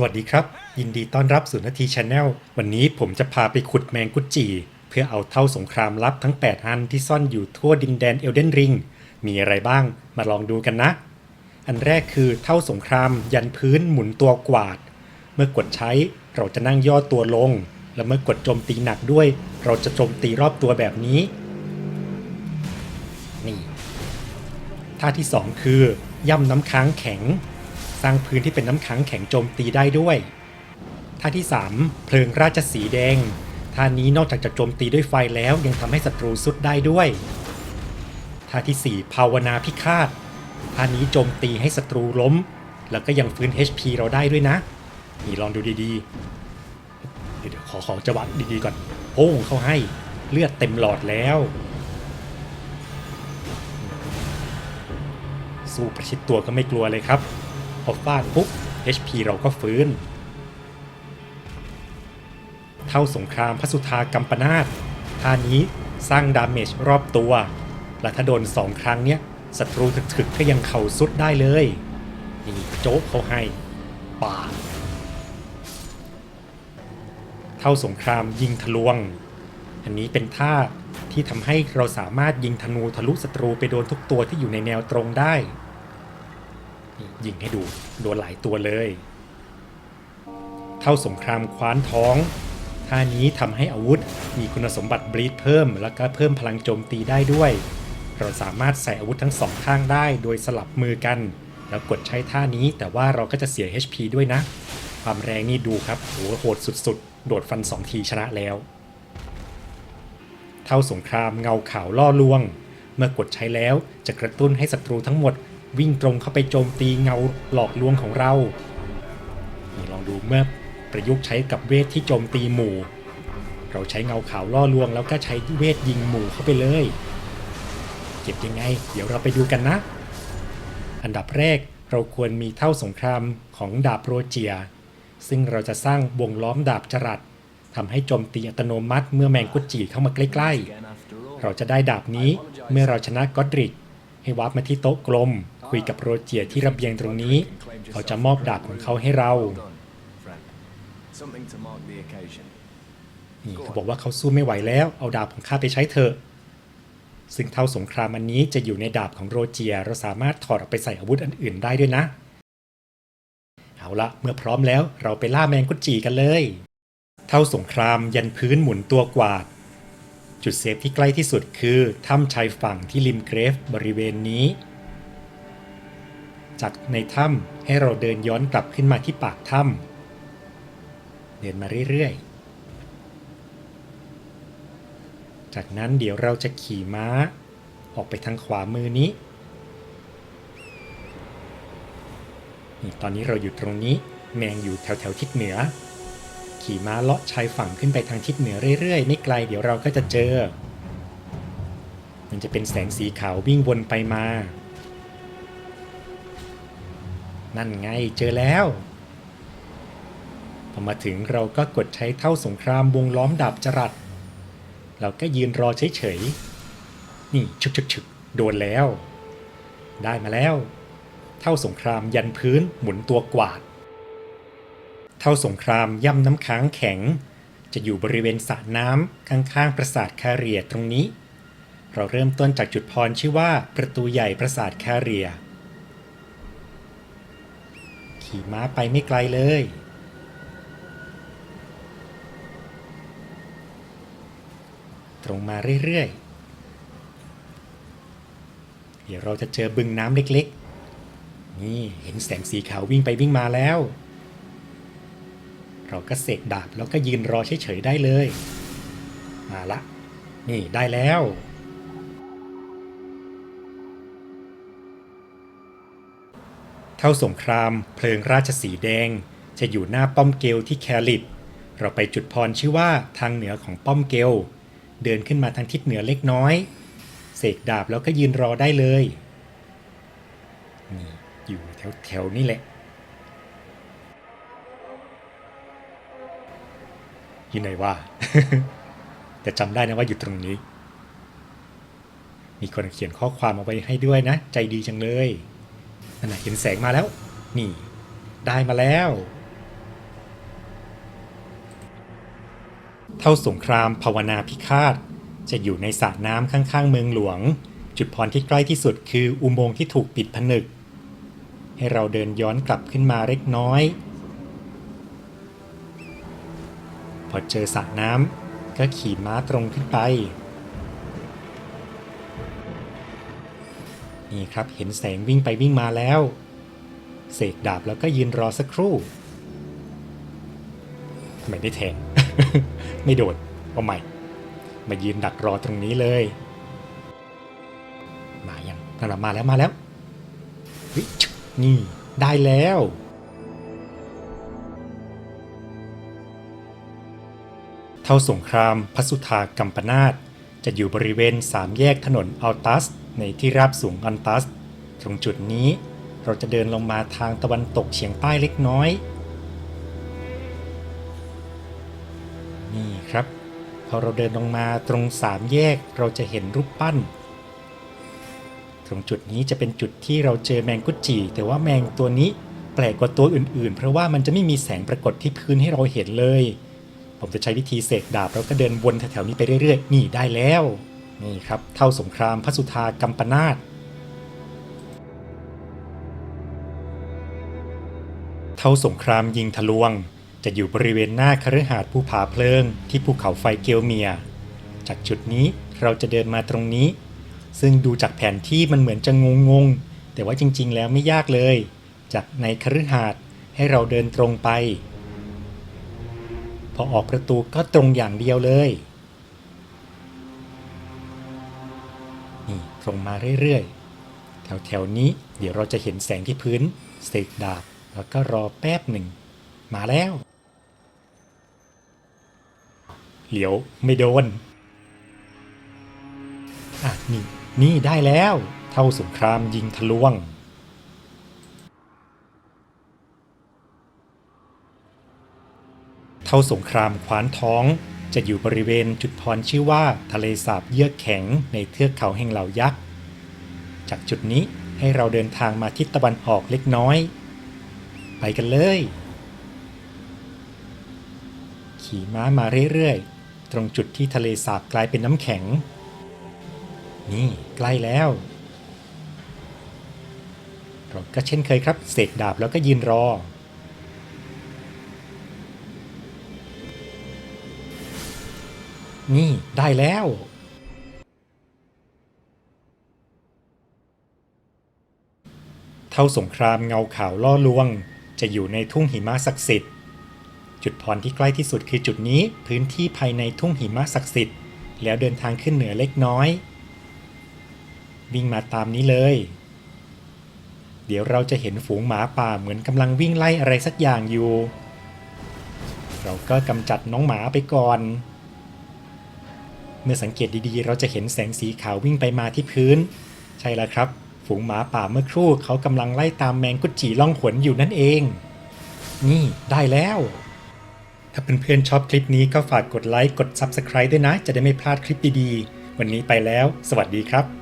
สวัสดีครับ ยินดีต้อนรับสู่นาทีชาแนลวันนี้ผมจะพาไปขุดแมงกุจีเพื่อเอาเท่าสงครามลับทั้ง 8 อันที่ซ่อนอยู่ทั่วดินแดนเอลเดนริง มีอะไรบ้างมาลองดูกันนะ อันแรกคือเท่าสงครามยันพื้นหมุนตัวกวาด เมื่อกดใช้เราจะนั่งย่อตัวลง และเมื่อกดโจมตีหนักด้วย เราจะโจมตีรอบตัวแบบนี้ นี่ท่าที่ 2 คือย่ำน้ำค้างแข็ง สร้างพื้นที่เป็นน้ำค้างแข็งโจมตีได้ด้วย ท่าที่ 3 เพลิงราชสีแดง ท่านี้นอกจากจะโจมตีด้วยไฟแล้วยังทำให้ศัตรูสุดได้ด้วย ท่าทีสี่ 4 ภาวนาพิฆาต ท่านี้โจมตีให้ศัตรูล้ม แล้วก็ยังฟื้น HP เราได้ด้วยนะ นี่ลองดูดีๆ เดี๋ยวขอขอจังหวะดีๆก่อนโป้งเข้าให้เลือดเต็มหลอดแล้วสู้ประชิดตัวก็ไม่กลัวเลยครับ อฟาดปุ๊บ HP เราก็ฟื้น เท่าสงครามพระสุธากัมปนาตท่านี้สร้างดาเมจรอบตัว และถ้าโดนสองครั้งเนี้ยศัตรูถึกๆก็ยังเข่าสุดได้เลย นี่โจ๊กเขาให้ป่าเท่าสงครามยิงทะลวง อันนี้เป็นท่าที่ทำให้เราสามารถยิงธนูทะลุศัตรูไปโดนทุกตัวที่อยู่ในแนวตรงได้ ยิงให้ดูโดนหลายตัวเลย เท่าสงครามคว้านท้อง ท่านี้ทำให้อาวุธมีคุณสมบัติบลีดเพิ่ม แล้วก็เพิ่มพลังโจมตีได้ด้วย เราสามารถใส่อาวุธทั้งสองข้างได้โดยสลับมือกัน แล้วกดใช้ท่านี้แต่ว่าเราก็จะเสีย HP ด้วยนะ ความแรงนี่ดูครับโหโหดสุดๆ โดดฟัน 2 ทีชนะแล้ว เท่าสงครามเงาขาวล่อลวง เมื่อกดใช้แล้วจะกระตุ้นให้ศัตรูทั้งหมด วิ่งตรงเข้าไปโจมตีเงาหลอกลวงของเรา ลองดูเมื่อประยุกต์ใช้กับเวทที่โจมตีหมู่ เราใช้เงาขาวล่อลวง แล้วก็ใช้เวทยิงหมู่เข้าไปเลย เก็บยังไง เดี๋ยวเราไปดูกันนะ อันดับแรกเราควรมีเท่าสงครามของดาบโรเจีย ซึ่งเราจะสร้างวงล้อมดาบจรัสทำให้โจมตีอัตโนมัติเมื่อแมงกุจีเข้ามาใกล้ๆ เราจะได้ดาบนี้เมื่อเราชนะก็อดริกให้วับมาที่โต๊ะกลม คุยกับโรเจียที่ระเบียงตรงนี้ เขาจะมอบดาบของเขาให้เรานี่เขาบอกว่าเขาสู้ไม่ไหวแล้ว เอาดาบของข้าไปใช้เถอะ ซึ่งเท่าสงครามอันนี้จะอยู่ในดาบของโรเจีย เราสามารถถอดออกไปใส่อาวุธอันอื่นได้ด้วยนะ เอาละเมื่อพร้อมแล้วเราไปล่าแมงกุจีกันเลย เท่าสงครามยันพื้นหมุนตัวกวาด จุดเซฟที่ใกล้ที่สุดคือถ้ำชายฝั่งที่ริมเกรฟบริเวณนี้ จากในถ้ำให้เราเดินย้อนกลับขึ้นมาที่ปากถ้ำเดินมาเรื่อยๆ จากนั้นเดี๋ยวเราจะขี่ม้า ออกไปทางขวามือนี้นี่ตอนนี้เราอยู่ตรงนี้แมงอยู่แถวแถวๆทิศเหนือ ขี่ม้าเลาะชายฝั่งขึ้นไปทางทิศเหนือเรื่อยๆ ไม่ไกลเดี๋ยวเราก็จะเจอ มันจะเป็นแสงสีขาววิ่งวนไปมา นั่นไงเจอแล้ว พอมาถึงเราก็กดใช้เท่าสงครามวงล้อมดาบจรัส เราก็ยืนรอเฉยๆ นี่ชึกชึกชึกโดนแล้ว ได้มาแล้ว เท่าสงครามยันพื้นหมุนตัวกวาด เท่าสงครามย่ำน้ำค้างแข็ง จะอยู่บริเวณสระน้ำข้างๆปราสาทคาเรียตรงนี้ เราเริ่มต้นจากจุดพรชื่อว่าประตูใหญ่ปราสาทคาเรีย ขี่ม้าไปไม่ไกลเลย ตรงมาเรื่อยๆ เดี๋ยวเราจะเจอบึงน้ำเล็กๆ นี่เห็นแสงสีขาววิ่งไปวิ่งมาแล้ว เราก็เสกดาบแล้วก็ยืนรอเฉยๆได้เลย มาละ นี่ได้แล้ว เท่าสงคราม เพลิงราชสีแดง จะอยู่หน้าป้อมเกลที่แคลิดเราไปจุดพรชื่อว่าทางเหนือของป้อมเกล เดินขึ้นมาทางทิศเหนือเล็กน้อย เสกดาบแล้วก็ยืนรอได้เลยนี่อยู่แถวแถวๆนี่แหละ อยู่ไหนวะแต่จำได้นะว่าอยู่ตรงนี้ มีคนเขียนข้อความเอาไว้ให้ด้วยนะ ใจดีจังเลย นั่นแหละเห็นแสงมาแล้ว นี่ ได้มาแล้ว เท่าสงครามภาวนาพิฆาต จะอยู่ในสระน้ำข้างๆ เมืองหลวง จุดพรที่ใกล้ที่สุดคืออุโมงค์ที่ถูกปิดผนึก ให้เราเดินย้อนกลับขึ้นมาเล็กน้อย พอเจอสระน้ำก็ขี่ม้าตรงขึ้นไป นี่ครับเห็นแสงวิ่งไปวิ่งมาแล้ว เสกดาบแล้วก็ยืนรอสักครู่ไม่ได้แทง ไม่โดดเอาใหม่ มายืนดักรอตรงนี้เลย มายังนั่นมาแล้วมาแล้วนี่ได้แล้วเท่าสงครามพระสุธากัมปนาตจะอยู่บริเวณสามแยกถนนอัลตัส ในที่ราบสูงอัลตัส ตรงจุดนี้เราจะเดินลงมาทางตะวันตกเฉียงใต้เล็กน้อย นี่ครับ พอเราเดินลงมาตรงสามแยกเราจะเห็นรูปปั้น ตรงจุดนี้จะเป็นจุดที่เราเจอแมงกุจีแต่ว่าแมงตัวนี้แปลกกว่าตัวอื่นๆ เพราะว่ามันจะไม่มีแสงปรากฏที่พื้นให้เราเห็นเลย ผมจะใช้วิธีเสกดาบแล้วก็เดินวนแถวๆนี้ไปเรื่อยๆ นี่ได้แล้ว นี่ครับเท่าสงครามพระสุธากัมปนาตเท่าสงครามยิงทะลวง จะอยู่บริเวณหน้าคฤหาสน์ภูผาเพลิงที่ภูเขาไฟเกลเมีย จากจุดนี้เราจะเดินมาตรงนี้ ซึ่งดูจากแผนที่มันเหมือนจะงงๆแต่ว่าจริง ๆ แล้วไม่ยากเลย จากในคฤหาสน์ให้เราเดินตรงไป พอออกประตูก็ตรงอย่างเดียวเลย นี่ตรงมาเรื่อยๆ แถวๆนี้เดี๋ยวเราจะเห็นแสงที่พื้นเสกดาบ แล้วก็รอแป๊บหนึ่ง มาแล้ว เหลียวไม่โดน อะนี่ นี่ได้แล้ว เท่าสงครามยิงทะลวงเท่าสงครามคว้านท้อง จะอยู่บริเวณจุดพรชื่อว่าทะเลสาบเยือกแข็งในเทือกเขาแห่งเหล่ายักษ์จากจุดนี้ให้เราเดินทางมาทิศตะวันออกเล็กน้อย ไปกันเลย ขี่ม้ามาเรื่อยๆ ตรงจุดที่ทะเลสาบกลายเป็นน้ำแข็ง นี่ใกล้แล้วเราก็เช่นเคยครับเสกดาบแล้วก็ยืนรอ นี่ได้แล้ว เท่าสงครามเงาขาวล่อลวง จะอยู่ในทุ่งหิมะศักดิ์สิทธิ์ จุดพรที่ใกล้ที่สุดคือจุดนี้พื้นที่ภายในทุ่งหิมะศักดิ์สิทธิ์แล้วเดินทางขึ้นเหนือเล็กน้อย วิ่งมาตามนี้เลย เดี๋ยวเราจะเห็นฝูงหมาป่าเหมือนกำลังวิ่งไล่อะไรสักอย่างอยู่ เราก็กำจัดน้องหมาไปก่อน มื่อสังเกตดีๆ เราจะเห็นแสงสีขาววิ่งไปมาที่พื้น ใช่แล้วครับ ฝูงหมาป่าเมื่อครู่เขากำลังไล่ตามแมงกุจีล่องหนอยู่นั่นเอง นี่ได้แล้ว ถ้าเพื่อนๆชอบคลิปนี้ก็ฝากกดไลค์กด Subscribe ด้วยนะ จะได้ไม่พลาดคลิปดีๆ วันนี้ไปแล้ว สวัสดีครับ